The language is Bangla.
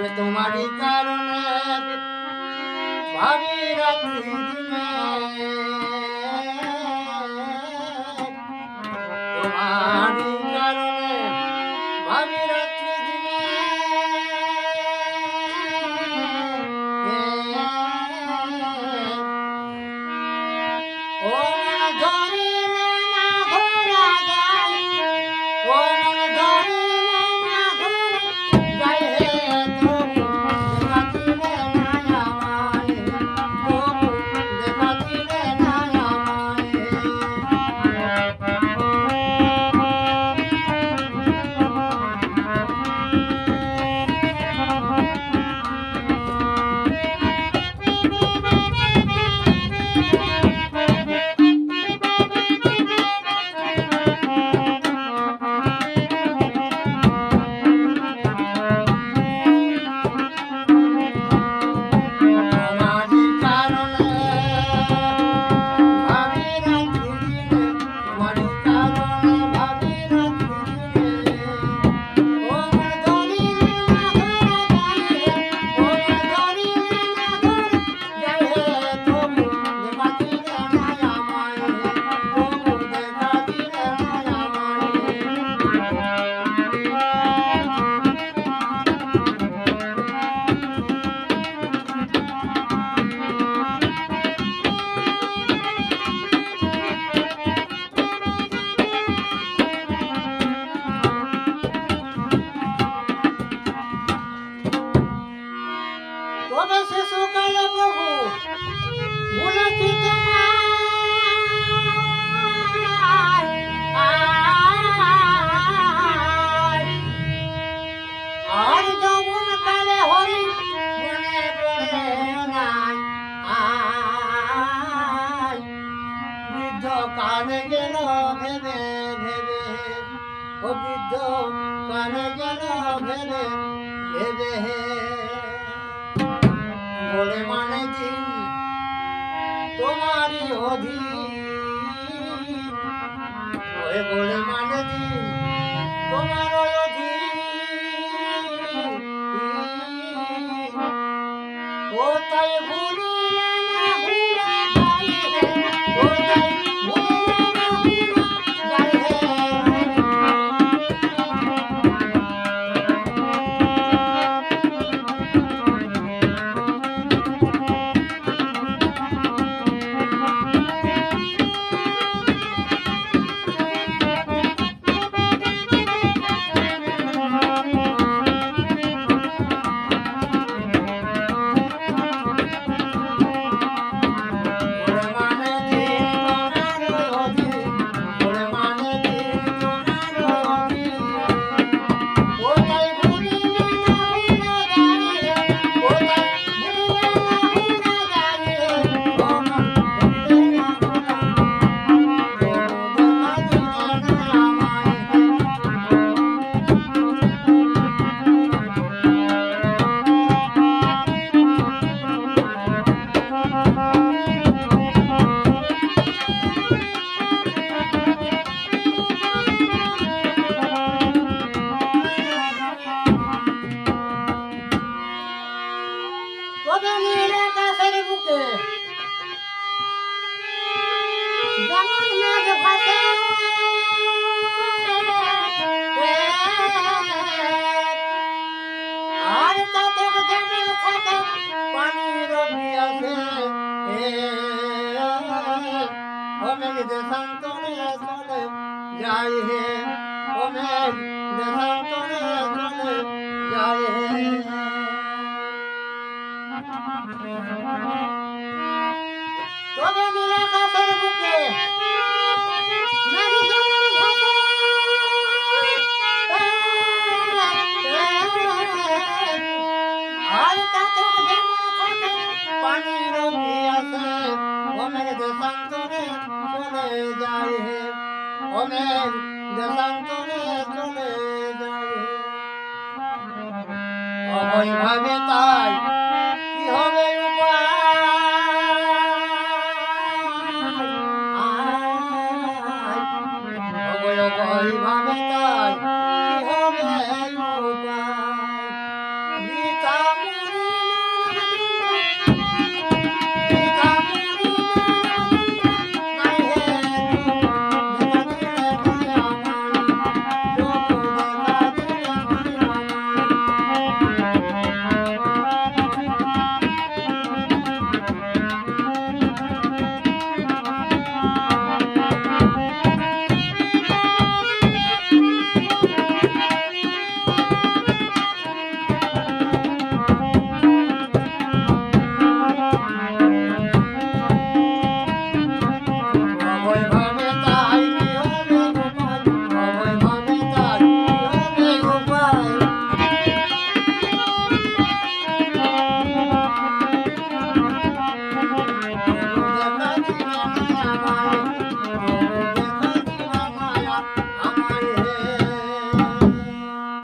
আর তোমারই কারণে ভাবি রাত্রি কারণে ভাবি কানে কেন ভেদে ভেদে ও বৃদ্ধ কানে কেন ভেদে ভেদে ओम देशांतो नियस्त्रले जाय हे ओम অনেক দেশান্তরে চলে অবৈভাবে তাই